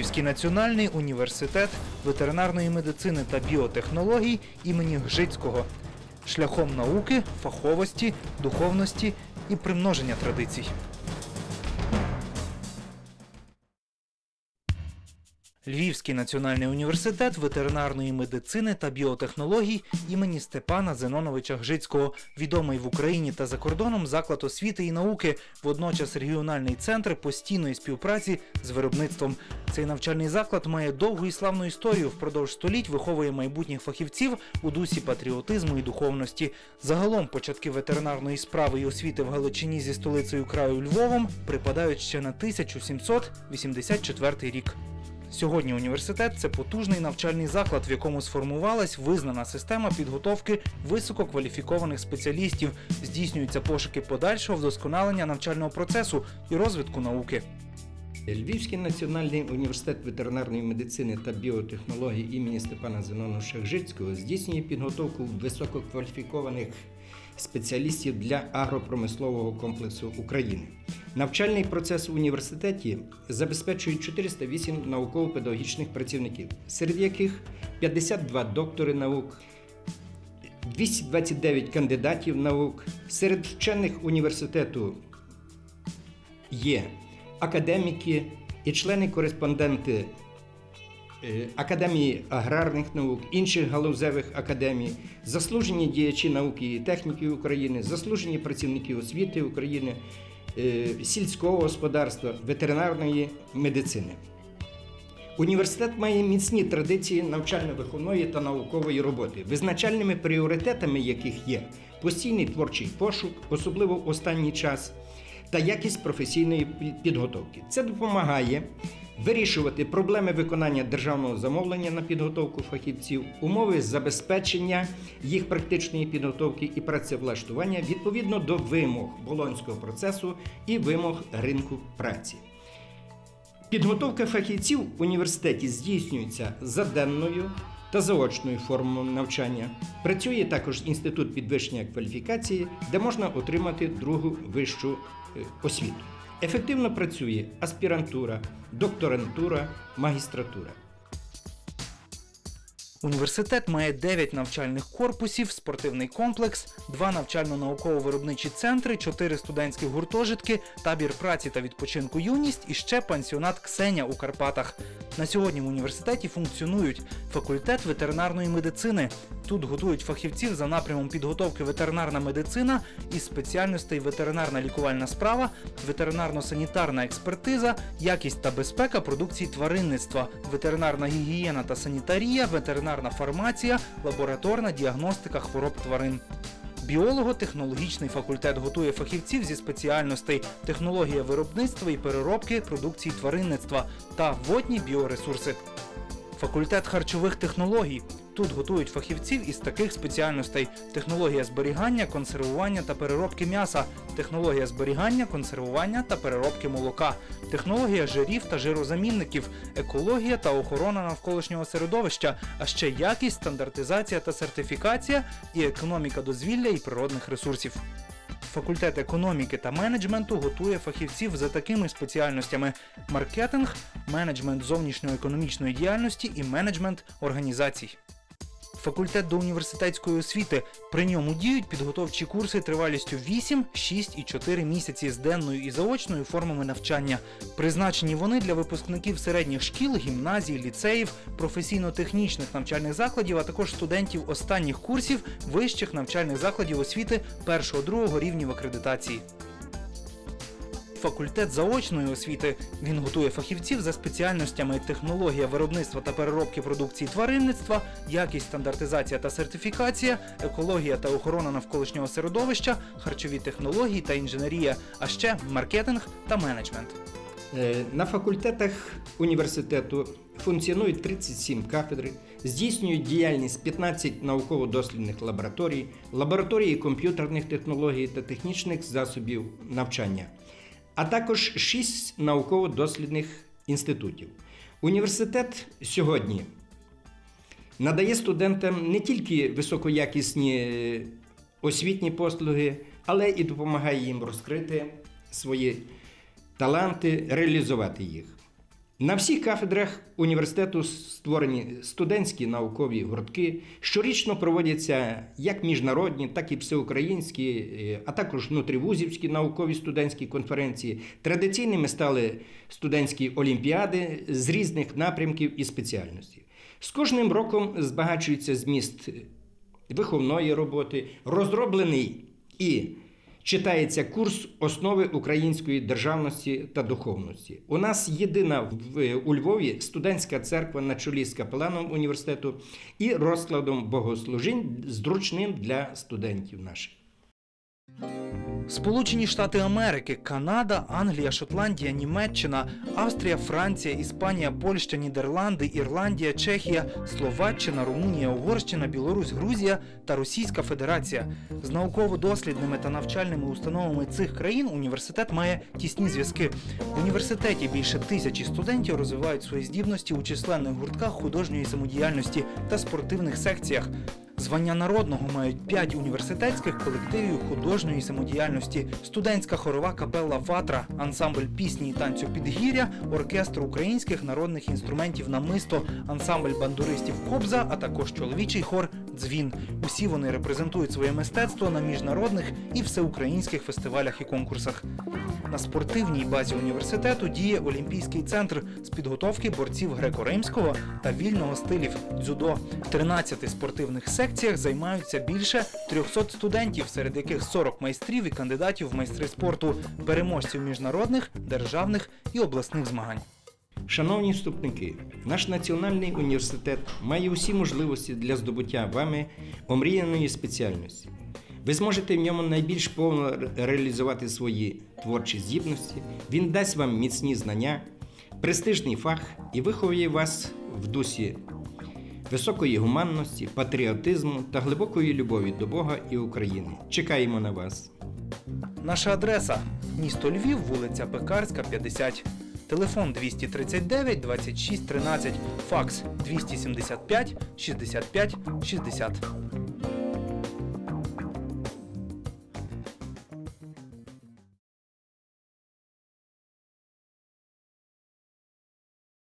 Львівський національний університет ветеринарної медицини та біотехнологій імені Гжицького шляхом науки, фаховості, духовності і примноження традицій. Львівський національний університет ветеринарної медицини та біотехнологій імені Степана Зеноновича Гжицького, відомий в Україні та за кордоном заклад освіти і науки, водночас регіональний центр постійної співпраці з виробництвом. Цей навчальний заклад має довгу і славну історію. Впродовж століть виховує майбутніх фахівців у дусі патріотизму і духовності. Загалом початки ветеринарної справи і освіти в Галичині зі столицею краю Львовом припадають ще на 1784 рік. Сьогодні університет це потужний навчальний заклад, в якому сформувалась визнана система підготовки висококваліфікованих спеціалістів. Здійснюються пошуки подальшого вдосконалення навчального процесу і розвитку науки. Львівський національний університет ветеринарної медицини та біотехнологій імені Степана Зеноновича Гжицького здійснює підготовку висококваліфікованих спеціалістів для агропромислового комплексу України. Навчальний процес в університеті забезпечує 408 науково-педагогічних працівників, серед яких 52 доктори наук, 229 кандидатів наук. Серед вчених університету є академіки і члени-кореспонденти Академії аграрних наук, інших галузевих академій, заслужені діячі науки і техніки України, заслужені працівники освіти України, е, сільського господарства, ветеринарної медицини. Університет має міцні традиції навчально-виховної та наукової роботи, визначальними пріоритетами яких є постійний творчий пошук, особливо в останній час, та якість професійної підготовки. Це допомагає вирішувати проблеми виконання державного замовлення на підготовку фахівців, умови забезпечення їх практичної підготовки і працевлаштування відповідно до вимог болонського процесу і вимог ринку праці. Підготовка фахівців в університеті здійснюється за денною та заочною формами навчання. Працює також інститут підвищення кваліфікації, де можна отримати другу вищу е, освіту. Ефективно працює аспірантура, докторантура, магістратура. Університет має 9 навчальних корпусів, спортивний комплекс, 2 навчально-науково-виробничі центри, 4 студентські гуртожитки, табір праці та відпочинку юність і ще пансіонат Ксеня у Карпатах. На сьогодні в університеті функціонують факультет ветеринарної медицини. Тут готують фахівців за напрямом підготовки ветеринарна медицина із спеціальностей ветеринарна лікувальна справа, ветеринарно-санітарна експертиза, якість та безпека продукції тваринництва, ветеринарна гігієна та санітарія, ветеринарна фармація, лабораторна діагностика хвороб тварин. Біолого-технологічний факультет готує фахівців зі спеціальностей технологія виробництва і переробки продукції тваринництва та водні біоресурси. Факультет харчових технологій. Тут готують фахівців із таких спеціальностей: технологія зберігання, консервування та переробки м'яса, технологія зберігання, консервування та переробки молока, технологія жирів та жирозамінників, екологія та охорона навколишнього середовища, а ще якість, стандартизація та сертифікація і економіка дозвілля і природних ресурсів. Факультет економіки та менеджменту готує фахівців за такими спеціальностями: маркетинг, менеджмент зовнішньоекономічної діяльності і менеджмент організацій. Факультет до університетської освіти. При ньому діють підготовчі курси тривалістю 8, 6 і 4 місяці з денною і заочною формами навчання. Призначені вони для випускників середніх шкіл, гімназій, ліцеїв, професійно-технічних навчальних закладів, а також студентів останніх курсів вищих навчальних закладів освіти першого-другого рівнів акредитації. Факультет заочної освіти. Він готує фахівців за спеціальностями технологія виробництва та переробки продукції тваринництва, якість, стандартизація та сертифікація, екологія та охорона навколишнього середовища, харчові технології та інженерія, а ще маркетинг та менеджмент. Е, На факультетах університету функціонують 37 кафедри, здійснюють діяльність 15 науково-дослідних лабораторій, лабораторії комп'ютерних технологій та технічних засобів навчання, а також шість науково-дослідних інститутів. Університет сьогодні надає студентам не тільки високоякісні е, освітні послуги, але і допомагає їм розкрити свої таланти, реалізувати їх. На всіх кафедрах університету створені студентські наукові гуртки. Щорічно проводяться як міжнародні, так і всеукраїнські, е, а також внутрівузівські наукові студентські конференції. Традиційними стали студентські олімпіади з різних напрямків і спеціальностей. З кожним роком збагачується зміст виховної роботи, розроблений і читається курс основи української державності та духовності. У нас єдина в у Львові студентська церква на чолі з капеланом університету і розкладом богослужінь зручним для студентів наших. Сполучені Штати Америки, Канада, Англія, Шотландія, Німеччина, Австрія, Франція, Іспанія, Польща, Нідерланди, Ірландія, Чехія, Словаччина, Румунія, Угорщина, Білорусь, Грузія та Російська Федерація. З науково-дослідними та навчальними установами цих країн університет має тісні зв'язки. В університеті більше тисячі студентів розвивають свої здібності у численних гуртках художньої самодіяльності та спортивних секціях. Звання народного мають п'ять університетських колективів художньої самодіяльності, студентська хорова капелла Ватра, ансамбль пісні і танцю Підгір'я, оркестр українських народних інструментів намисто, ансамбль бандуристів Кобза, а також чоловічий хор Дзвін. Усі вони репрезентують своє мистецтво на міжнародних і всеукраїнських фестивалях і конкурсах. На спортивній базі університету діє Олімпійський центр з підготовки борців греко-римського та вільного стилів дзюдо. В 13 спортивних секціях займаються більше 300 студентів, серед яких 40 майстрів і кандидатів в майстри спорту, переможців міжнародних, державних і обласних змагань. Шановні вступники, наш національний університет має усі можливості для здобуття вами омріяної спеціальності. Ви зможете в ньому найбільш повно реалізувати свої творчі здібності. Він дасть вам міцні знання, престижний фах і виховує вас в дусі високої гуманності, патріотизму та глибокої любові до Бога і України. Чекаємо на вас. Наша адреса місто Львів, вулиця Пекарська, 50. Телефон 239 26 13, факс 275 65 60.